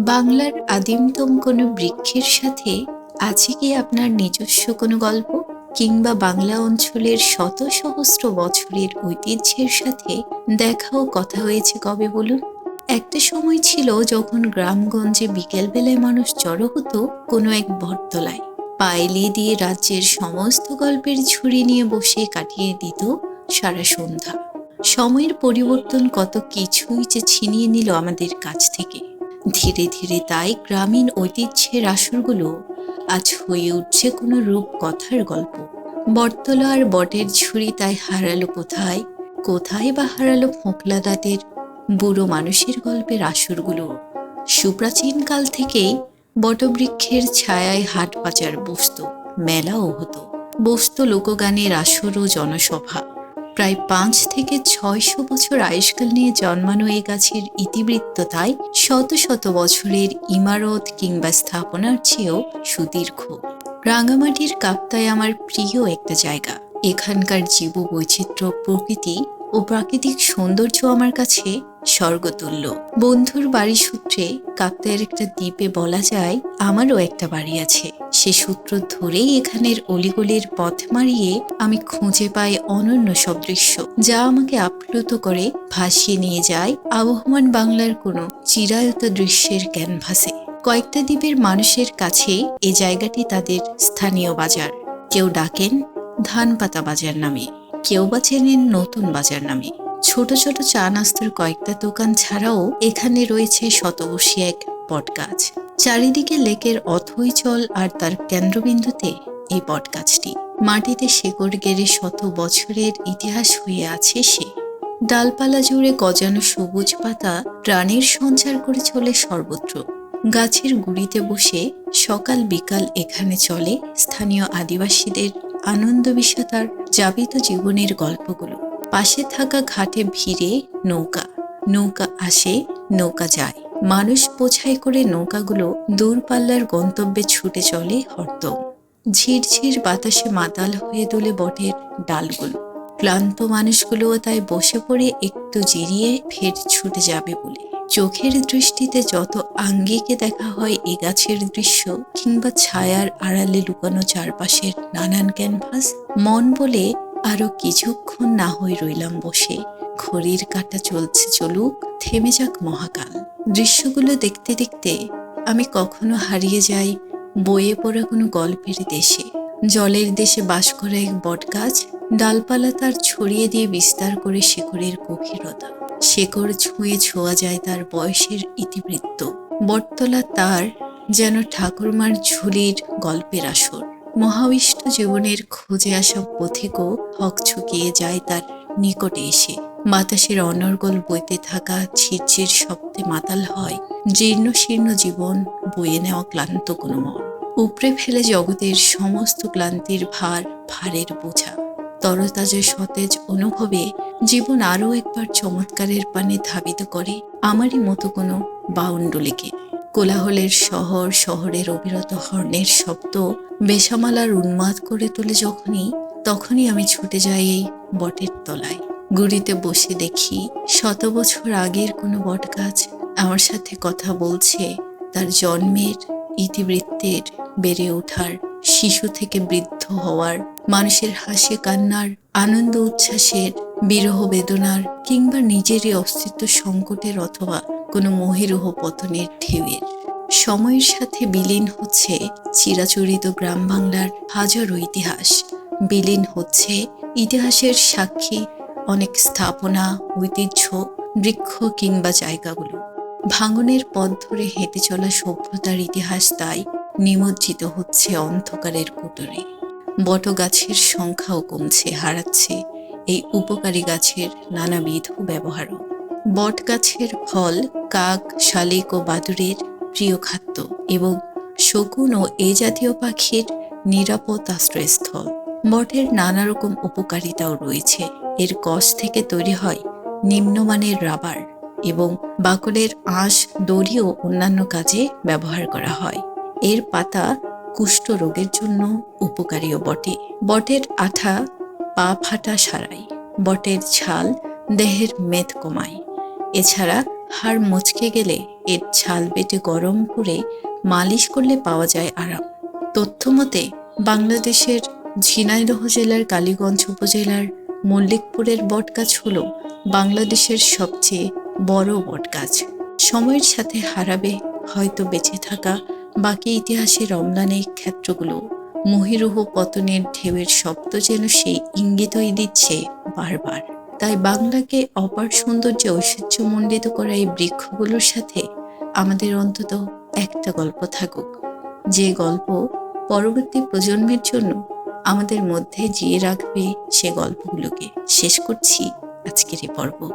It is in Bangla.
বাংলার আদিমতম কোনো বৃক্ষের সাথে আছে কি আপনার নিজস্ব কোনো গল্প? কিংবা বাংলা অঞ্চলের শত সহস্র বছরের ঐতিহ্যের সাথে দেখা ও কথা হয়েছে কবে বলুন? একটা সময় ছিল যখন গ্রামগঞ্জে বিকেলবেলায় মানুষ জড়ো হতো কোনো এক বটতলায় পায়েলি দিয়ে রাজ্যের সমস্ত গল্পের ঝুড়ি নিয়ে বসে কাটিয়ে দিত সারা সন্ধ্যা। সময়ের পরিবর্তন কত কিছুই যে ছিনিয়ে নিল আমাদের কাছ থেকে। ধীরে ধীরে তাই গ্রামীণ ঐতিহ্যের আসরগুলো আজ হয়ে উঠছে কোনো রূপ কথার গল্প। বটতলা আর বটের ঝুড়ি তাই হারালো কোথায়? কোথায় বা হারালো ফোঁকলা দাঁতের বুড়ো মানুষের গল্পের আসরগুলো? সুপ্রাচীন কাল থেকেই বটবৃক্ষের ছায়ায় হাট বাজার বসত, মেলাও হতো। বসত লোকগানের আসর ও জনসভা। প্রায় পাঁচ থেকে ছয়শো বছর আয়ুষ্কাল নিয়ে জন্মানো এই গাছের ইতিবৃত্ত তাই শত শত বছরের ইমারত কিংবা স্থাপনার চেয়েও সুদীর্ঘ। রাঙামাটির কাপ্তায় আমার প্রিয় একটা জায়গা। এখানকার জীব বৈচিত্র্য প্রকৃতি ও প্রাকৃতিক সৌন্দর্য আমার কাছে স্বর্গতুল্য। বন্ধুর বাড়ি সূত্রে কাপ্তায়ের একটা দ্বীপে বলা যায়, আমারও একটা বাড়ি আছে। সে সূত্র ধরেই এখানের অলিগলির পথ মারিয়ে আমি খুঁজে পাই অনন্য সব দৃশ্য, যা আমাকে আপ্লুত করে ভাসিয়ে নিয়ে যায় আবহমান বাংলার কোনো চিরায়ত দৃশ্যের ক্যানভাসে। কয়েকটা দ্বীপের মানুষের কাছে এ জায়গাটি তাদের স্থানীয় বাজার। কেউ ডাকেন ধানপাতা বাজার নামে, কেউ বা চেনেন নতুন বাজার নামে। ছোট ছোট চা নাস্তার কয়েকটা দোকান ছাড়াও এখানে রয়েছে শতবর্ষী এক বটগাছ চারিদিকে লেকের অথই জল আর তার কেন্দ্রবিন্দুতে এই বটগাছটি মাটিতে শেকড় গেড়ে শত বছরের ইতিহাস হয়ে আছে সে। ডালপালা জুড়ে গজানো সবুজ পাতা প্রাণের সঞ্চার করে চলে সর্বত্র। গাছের গুড়িতে বসে সকাল বিকাল এখানে চলে স্থানীয় আদিবাসীদের আনন্দ বিষতার যাবিত জীবনের গল্পগুলো। পাশে থাকা ঘাটে ভিড়ে নৌকা। নৌকা আসে, নৌকা যায়। মানুষ বোঝাই করে নৌকাগুলো দূরপাল্লার গন্তব্যে ছুটে চলে হরদম ঝিরঝির বাতাসে মাতাল হয়ে দোলে বটের ডালগুলো। ক্লান্ত মানুষগুলোও তাই বসে পড়ে একটু জিরিয়ে ফের ছুটে যাবে বলে। চোখের দৃষ্টিতে যত আঙ্গিকে দেখা হয় এ গাছের দৃশ্য কিংবা ছায়ার আড়ালে লুকানো চারপাশের নানান ক্যানভাস, মন বলে আরও কিছুক্ষণ না হয়ে রইলাম বসে। ঘড়ির কাটা চলছে চলুক, থেমে যাক মহাকাল। দৃশ্যগুলো দেখতে দেখতে আমি কখনো হারিয়ে যাই বয়ে পড়া কোনো গল্পের দেশে। জলের দেশে বাস করা এক বটগাছ ডালপালা তার ছড়িয়ে দিয়ে বিস্তার করে শেকড়ের গভীরতা। শেকড় ছুঁয়ে ছোঁয়া যায় তার বয়সের ইতিবৃত্ত। বটতলা তার যেন ঠাকুরমার ঝুলির গল্পের আসর। মহাবিষ্ট জীবনের খোঁজে আসা পথিকও হক ছুকিয়ে যায় তার নিকটে এসে। বাতাসের অনর্গল বইতে থাকা ঝিরঝির শব্দে মাতাল হয়, জীর্ণ শীর্ণ জীবন বয়ে নেওয়া ক্লান্ত কোনো মন উপড়ে ফেলে জগতের সমস্ত ক্লান্তির ভার ভারের বোঝা। তরতাজা সতেজ অনুভবে জীবন আরও একবার চমৎকারের পানে ধাবিত করে আমারই মতো কোনো বাউন্ডুলিকে কোলাহলের শহর শহরের অবিরত হর্নের শব্দ, বেসামালার উন্মাদ করে তোলে যখনই, তখনই আমি ছুটে যাই এই বটের তলায়। গুড়িতে বসে দেখি শত বছর আগের কোনো বটগাছ আমার সাথে কথা বলছে। তার জন্মের ইতিবৃত্তের বেড়ে ওঠার, শিশু থেকে বৃদ্ধ হওয়ার, মানুষের হাসি কান্নার, আনন্দ উচ্ছ্বাসের, বিরহ বেদনার কিংবা নিজেরই অস্তিত্ব সংকটের অথবা কোনো মহিরুহ পতনের ঢেউয়ের। সময়ের সাথে বিলীন হচ্ছে চিরাচরিত গ্রাম বাংলার হাজারো ইতিহাস। বিলীন হচ্ছে ইতিহাসের সাক্ষী অনেক স্থাপনা, ঐতিহ্য, বৃক্ষ কিংবা জায়গাগুলো। ভাঙনের পথ ধরে হেঁটে চলা সভ্যতার ইতিহাস তাই নিমজ্জিত হচ্ছে অন্ধকারের কুটরে। বটগাছের সংখ্যাও কমছে, হারাচ্ছে এই উপকারী গাছের নানাবিধ ব্যবহারও। বট গাছের ফল, কাক, শালিক ও বাদুরের প্রিয় খাদ্য এবং শকুন ও এ জাতীয় পাখির নিরাপদ আশ্রয়স্থল। বটের নানা রকম উপকারিতাও রয়েছে। এর কষ থেকে তৈরি হয় নিম্নমানের রাবার এবং বাকলের আঁশ, দড়ি ও অন্যান্য কাজে ব্যবহার করা হয়। এর পাতা কুষ্ঠ রোগের জন্য উপকারীও বটে। বটের আঠা পা ফাটা সারায়, বটের ছাল দেহের মেদ কমায়। এছাড়া হাড় মচকে গেলে এর ছাল বেটে গরম করে মালিশ করলে পাওয়া যায় আরাম। তথ্যমতে, বাংলাদেশের ঝিনাইদহ জেলার কালীগঞ্জ উপজেলার মল্লিকপুরের বটগাছ হল বাংলাদেশের সবচেয়ে বড় বটগাছ। সময়ের সাথে হারাবে হয়তো বেঁচে থাকা বাকি ইতিহাসের অম্লানে ক্ষেত্রগুলো। মহিরুহ পতনের ঢেউয়ের শব্দ যেন সেই ইঙ্গিতই দিচ্ছে বারবার। তাই বাংলাকে অপার সৌন্দর্যে ঐশ্বর্যমণ্ডিত করা এই বৃক্ষগুলোর সাথে আমাদের অন্তত একটা গল্প থাকুক। যে গল্প পরবর্তী প্রজন্মের জন্য আমাদের মধ্যে জিয়ে রাখবে সে গল্পগুলোকে। শেষ করছি আজকের এই পর্ব।